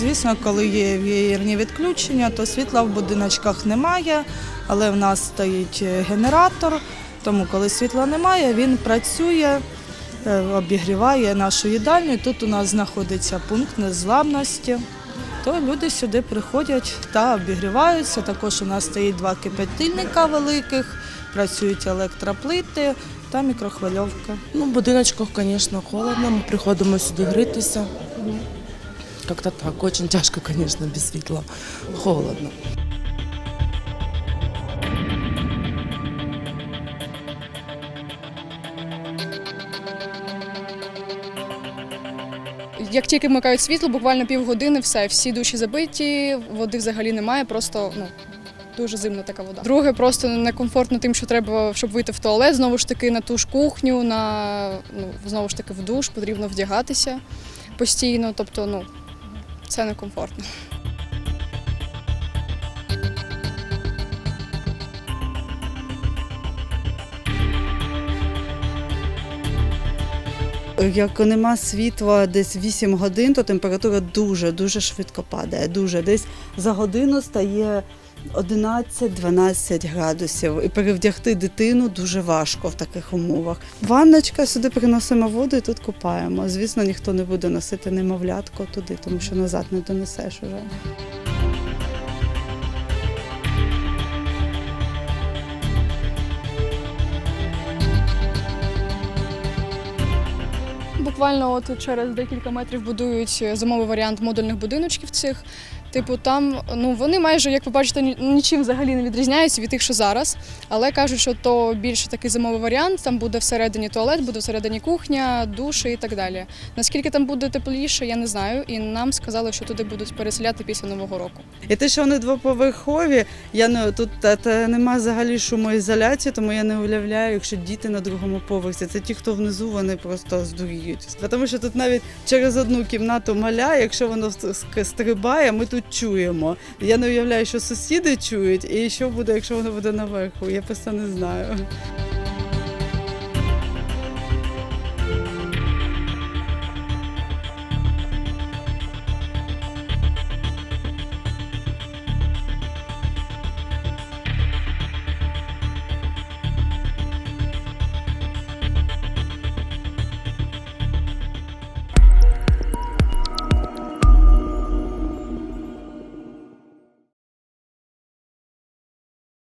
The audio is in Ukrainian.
Звісно, коли є вієрні відключення, то світла в будиночках немає, але в нас стоїть е, генератор, тому коли світла немає, він працює, е, обігріває нашу їдальню. Тут у нас знаходиться пункт незламності. То люди сюди приходять та обігріваються. Також у нас стоїть два кипятильника великих, працюють електроплити та мікрохвильовка. Ну, в будиночках, звісно, холодно. Ми приходимо сюди грітися. Как-то так, очень тяжко, конечно, без світла. Холодно. Як тільки вмикають світло, буквально півгодини, все, всі душі забиті, води взагалі немає, просто ну. Дуже зимна така вода. Друге, просто некомфортно тим, що треба, щоб вийти в туалет, знову ж таки на ту ж кухню, на ну знову ж таки в душ, потрібно вдягатися постійно. Тобто, ну це некомфортно. Як нема світла десь 8 годин, то температура дуже дуже швидко падає. Дуже десь за годину стає 11-12 градусів. І перевдягти дитину дуже важко в таких умовах. Ванночка сюди приносимо воду і тут купаємо. Звісно, ніхто не буде носити немовлятко туди, тому що назад не донесеш уже. Буквально от через декілька метрів будують зимовий варіант модульних будиночків цих. Типу, там ну вони майже, як ви бачите, нічим взагалі не відрізняються від тих, що зараз. Але кажуть, що то більше такий зимовий варіант. Там буде всередині туалет, буде всередині кухня, душі і так далі. Наскільки там буде тепліше, я не знаю. І нам сказали, що туди будуть переселяти після нового року. І те, що вони двоповерхові, я не тут та, та нема взагалі шумоізоляції, тому я не уявляю, якщо діти на другому поверсі. Це ті, хто внизу, вони просто здуріють. Тому що тут навіть через одну кімнату маля, якщо воно стрибає, ми чуємо. Я не уявляю, що сусіди чують, і що буде, якщо воно буде наверху. Я просто не знаю.